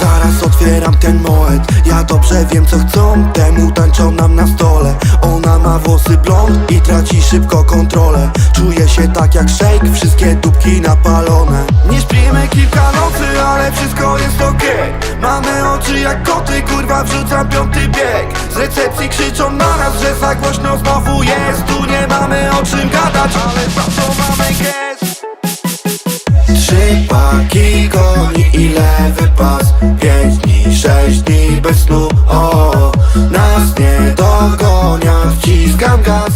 Zaraz otwieram ten moet. Ja dobrze wiem co chcą. Temu tańczą nam na stole. Ona ma włosy blond i traci szybko kontrolę. Czuję się tak jak shake Wszystkie dupki napalone. Nie śpimy kilka nocy, ale wszystko jest okej. Mamy oczy jak koty, kurwa wrzucam piąty bieg. Z recepcji krzyczą na nas, że za głośno znowu jest. Tu Trzy paki goni i lewy pas Pięć dni, sześć dni bez snu. O, nas nie dogonia Wciskam gaz